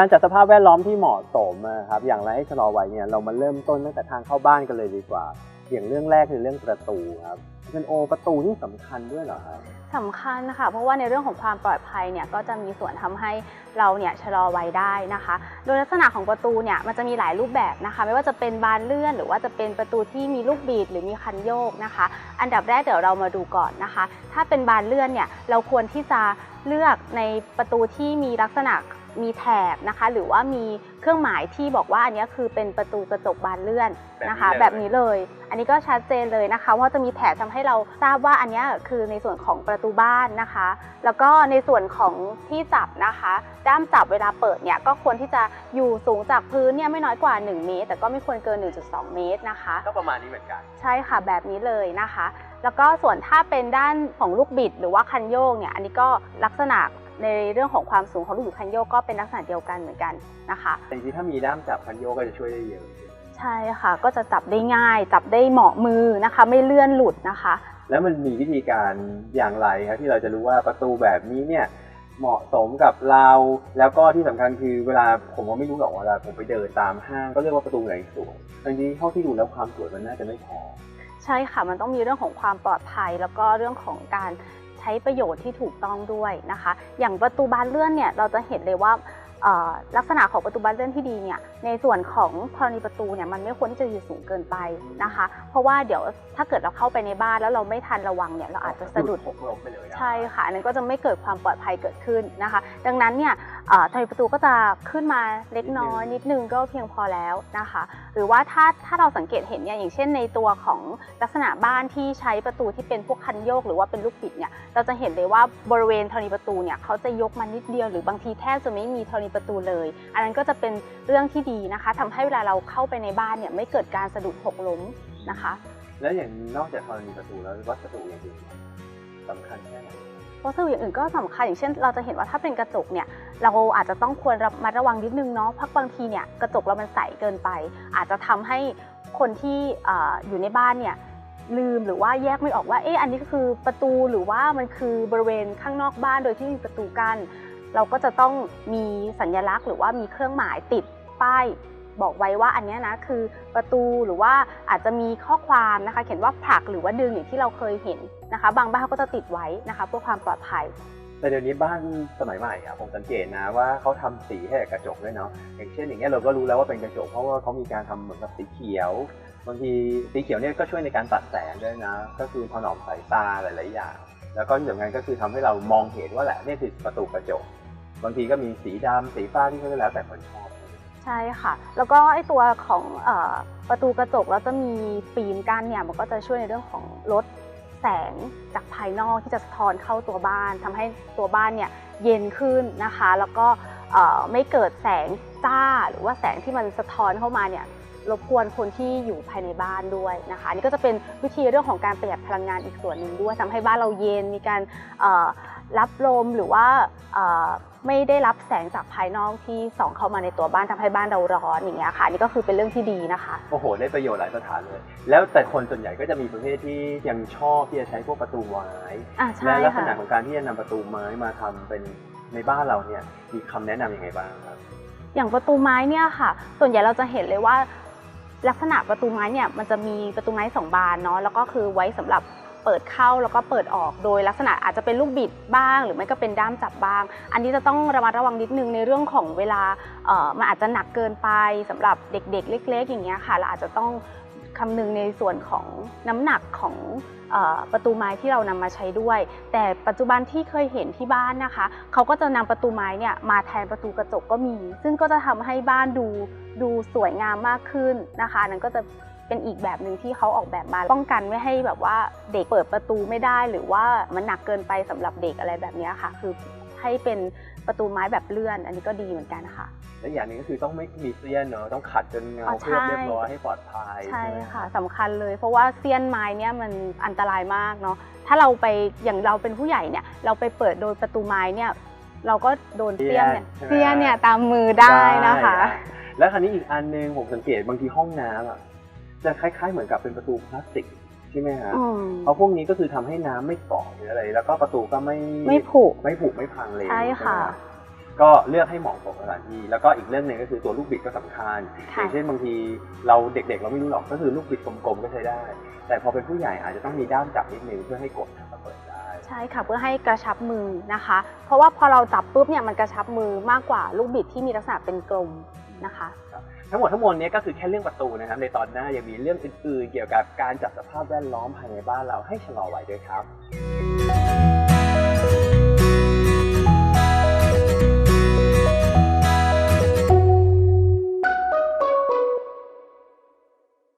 การจัดสภาพแวดล้อมที่เหมาะสมนะครับอย่างไรให้ชะลอวัยเนี่ยเรามาเริ่มต้นตั้งแต่ทางเข้าบ้านกันเลยดีกว่า อย่างเรื่องแรกคือเรื่องประตูครับเป็นโอประตูนี่สำคัญด้วยเหรอครับสำคัญนะคะเพราะว่าในเรื่องของความปลอดภัยเนี่ยก็จะมีส่วนทำให้เราเนี่ยชะลอวัยได้นะคะ โดยลักษณะของประตูเนี่ยมันจะมีหลายรูปแบบนะคะ ไม่ว่าจะเป็นบานเลื่อน หรือว่าจะเป็นประตูที่มีลูกบิดหรือมีคันโยกนะคะ อันดับแรกเดี๋ยวเรามาดูก่อนนะคะ ถ้าเป็นบานเลื่อนเนี่ยเราควรที่จะเลือกในประตูที่มีลักษณะ มีแถบนะคะ หรือว่ามีเครื่องหมายที่บอกว่าอันเนี้ยคือเป็นประตูกระจกบานเลื่อนนะคะ แบแบบบนี้นี้เลยเลย อันนี้ก็ชัดเจนเลยนะคะว่าจะมีแถบทำให้เราทราบว่าอันเนี้ยคือในส่วนของประตูบ้านนะคะ แล้วก็ในส่วนของที่จับนะคะ ด้ามจับเวลาเปิดเนี่ยก็ควรที่จะอยู่สูงจากพื้นเนี่ยไม่น้อยกว่า 1 เมตร แต่ก็ไม่ควรเกิน 1.2 เมตรนะคะ ก็ประมาณนี้เหมือนกัน ใช่ค่ะแบบนี้เลยนะคะ แล้วก็ส่วนถ้าเป็นด้านของลูกบิดหรือว่าคันโยกเนี่ยอันนี้ก็ลักษณะ ในเรื่องของความสูงของลูกบิดคันโยกก็เป็นลักษณะเดียวกันเหมือนกันนะคะแต่จริงๆถ้ามีด้ามจับพันโยกก็จะช่วยได้เยอะ ใช่ค่ะ ก็จะจับได้ง่าย จับได้เหมาะมือนะคะ ไม่เลื่อนหลุดนะคะ แล้วมันมีวิธีการอย่างไรครับที่เราจะรู้ว่าประตูแบบนี้เนี่ยเหมาะสมกับเรา แล้วก็ที่สำคัญคือเวลาผมก็ไม่รู้หรอกเวลาผมไปเดินตามห้างก็เรียกว่าประตูไหนสวยจริงๆเท่าที่ดูแล้วความสวยมันน่าจะไม่พอ ใช่ค่ะมันต้องมีเรื่องของความปลอดภัย แล้วก็เรื่องของการใช้ประโยชน์ที่ถูกต้องด้วยนะคะ อย่างประตูบานเลื่อนเนี่ยเราจะเห็นเลยว่าลักษณะของประตูบานเลื่อนที่ดีเนี่ยในส่วนของธรณีประตูเนี่ยมันไม่ควรที่จะอยู่สูงเกินไปนะคะ เพราะว่าเดี๋ยวถ้าเกิดเราเข้าไปในบ้านแล้วเราไม่ทันระวังเนี่ยเราอาจจะสะดุดหกล้มไปเลยนะใช่ค่ะอันนั้นก็จะไม่เกิดความปลอดภัยเกิดขึ้นนะคะ ดังนั้นเนี่ยเอ่อทางประตูก็จะขึ้นมาเล็กน้อยนิดนึงก็เพียงพอแล้วนะคะ หรือว่าถ้าถ้าเราสังเกตเห็นเนี่ยอย่างเช่นในตัวของลักษณะบ้านที่ใช้ประตูที่เป็นพวกคันโยก หรือว่าเป็นลูกบิดเนี่ยเราจะเห็นเลยว่าบริเวณธรณีประตูเนี่ยเขาจะยกมานิดเดียวหรือบางทีแทบจะไม่มีธรณีประตูเลย อันนั้นก็จะเป็นเรื่องที่ดีนะคะทำให้เวลาเราเข้าไปในบ้านเนี่ยไม่เกิดการสะดุดหกล้มนะคะ แล้วอย่างนอกจากธรณีประตูแล้ววัสดุอย่างอื่นสำคัญแค่ไหนวัสดุอย่างอื่นก็สำคัญอย่างเช่น เราจะเห็นว่าถ้าเป็นกระจกเนี่ยเราอาจจะต้องควรระมัดระวังนิดนึงเนาะเพราะบางทีเนี่ยกระจกเรามันใสเกินไป อาจจะทำให้คนที่เอ่ออยู่ในบ้านเนี่ยลืมหรือว่าแยกไม่ออกว่าเอ๊ะอันนี้ก็คือประตูหรือว่ามันคือบริเวณข้างนอกบ้านโดยที่มีประตูกั้นเราก็จะต้องมีสัญลักษณ์ หรือว่ามีเครื่องหมายติด ป้ายบอกไว้ว่าอันนี้นะคือประตูหรือว่าอาจจะมีข้อความนะคะ เขียนว่าผลักหรือว่าดึงอย่างที่เราเคยเห็นนะคะ บางบ้านเขาก็จะติดไว้นะคะเพื่อความปลอดภัยแต่เดี๋ยวนี้บ้านสมัยใหม่อะผมสังเกตนะว่าเขาทำสีให้กระจกด้วยเนาะอย่างเช่นอย่างเงี้ยเราก็รู้แล้วว่าเป็นกระจกเพราะว่าเขามีการทำเหมือนกับสีเขียวบางทีสีเขียวเนี่ยก็ช่วยในการตัดแสงด้วยนะ ก็คือถนอมสายตาหลายๆอย่าง แล้วก็ที่สำคัญก็คือทำให้เรามองเห็นว่าแหละนี่คือประตูกระจก บางทีก็มีสีดำสีฟ้าที่ก็แล้วแต่คนชอบ ใช่ค่ะ แล้วก็ไอตัวของอประตูกระจกแล้วจะมีฟิล์มกั้นเนี่ยมันก็จะช่วยในเรื่องของลดแสงจากภายนอกที่จะสะท้อนเข้าตัวบ้านทำให้ตัวบ้านเนี่ยเย็นขึ้นนะคะ แล้วก็ไม่เกิดแสงจ้าหรือว่าแสงที่มันสะท้อนเข้ามาเนี่ย รบกวนคนที่อยู่ภายในบ้านด้วยนะคะอันนี่ก็จะเป็นวิธีเรื่องของการประหยัดพลังงานอีกส่วนหนึ่งด้วยทำให้บ้านเราเย็นมีการเอ่อรับลมหรือว่าเอ่อไม่ได้รับแสงจากภายนอกที่ส่องเข้ามาในตัวบ้านทำให้บ้านเราร้อนอย่างเงี้ยค่ะอันนี่ก็คือเป็นเรื่องที่ดีนะคะโอ้โหได้ประโยชน์หลายสถานเลย แล้วแต่คนส่วนใหญ่ก็จะมีประเภทที่ยังชอบที่จะใช้พวกประตูไม้อ่าใช่และลักษค่ะณะของการที่จะนำประตูไม้มาทำเป็นในบ้านเราเนี่ยมีคำแนะนำยังไงบ้างครับอย่างประตูไม้เนี่ยค่ะ ส่วนใหญ่เราจะเห็นเลยว่า ลักษณะประตูไม้เนี่ยมันจะมีประตูไม้สองบานเนาะแล้วก็คือไว้สำหรับเปิดเข้าแล้วก็เปิดออกโดยลักษณะอาจจะเป็นลูกบิดบ้าง หรือไม่ก็เป็นด้ามจับบ้าง อันนี้จะต้องระมัดระวังนิดนึงในเรื่องของเวลาเอ่อมันอาจจะหนักเกินไปสำหรับเด็กๆ เล็ก ๆ อย่างเงี้ยค่ะ เราอาจจะต้อง คำนึงในส่วนของน้ำหนักของอประตูไม้ที่เรานำมาใช้ด้วย แต่ปัจจุบันที่เคยเห็นที่บ้านนะคะ เขาก็จะนำประตูไม้เนี่ยมาแทนประตูกระจกก็มี ซึ่งก็จะทำให้บ้านดูดูสวยงามมากขึ้นนะคะนนั้นก็จะเป็นอีกแบบหนึ่งที่เขาออกแบบมาป้องกันไม่ให้แบบว่าเด็กเปิดประตูไม่ได้ หรือว่ามันหนักเกินไปสำหรับเด็กอะไรแบบนี้ค่ะ คือให้เป็น ประตูไม้แบบเลื่อน อันนี้ก็ดีเหมือนกันค่ะ และอย่างหนึงก็คือต้องไม่มีเสี้ยนเนาะต้องขัดจนเงาอ๋อเคลือบใช่ เรียบร้อยให้ปลอดภัยใช่ไหมค่ะสำคัญเลย เพราะว่าเสี้ยนไม้เนี่ยมันอันตรายมากเนาะถ้าเราไปอย่างเราเป็นผู้ใหญ่เนี่ยเราไปเปิดโดยประตูไม้เนี่ยเราก็โดนเสี้ยนเนี่ยใช่ไหมเสี้ยนเนี่ยตามมือได้นะคะ ได้แล้วคราวนี้อีกอันหนึงผมสังเกตบางทีห้องน้ำอะจะคล้ายๆเหมือนกับเป็นประตูพลาสติก ใช่ไหมฮะอืมเพราะพวกนี้ก็คือทำให้น้ำไม่เกาะหรืออะไร แล้วก็ประตูก็ไม่ไม่ผุ ไม่ผุไม่พังเลยใช่ค่ะ ไหมก็เลือกให้เหมาะกับสถานที่แล้วก็อีกเรื่องหนึ่งก็คือตัวลูกบิดก็สำคัญ อค่ะ ย่างเช่นบางทีเราเด็กๆ เราไม่รู้หรอกก็คือลูกบิดกลมๆก็ใช้ได้ แต่พอเป็นผู้ใหญ่อาจจะต้องมีด้ามจับนิดนึงเพื่อให้กดแล้วเปิดได้ ใช่ค่ะเพื่อให้กระชับมือนะคะ เพราะว่าพอเราจับปุ๊บเนี่ยมันกระชับมือมากกว่าลูกบิดที่มีลักษณะเป็นกลมนะคะ ทั้งหมดทั้งมวลนี้ก็คือแค่เรื่องประตูนะครับ ในตอนหน้ายังมีเรื่องอื่นๆ เกี่ยวกับการจัดสภาพแวดล้อมภายในบ้านเราให้ชะลอไว้ด้วยครับ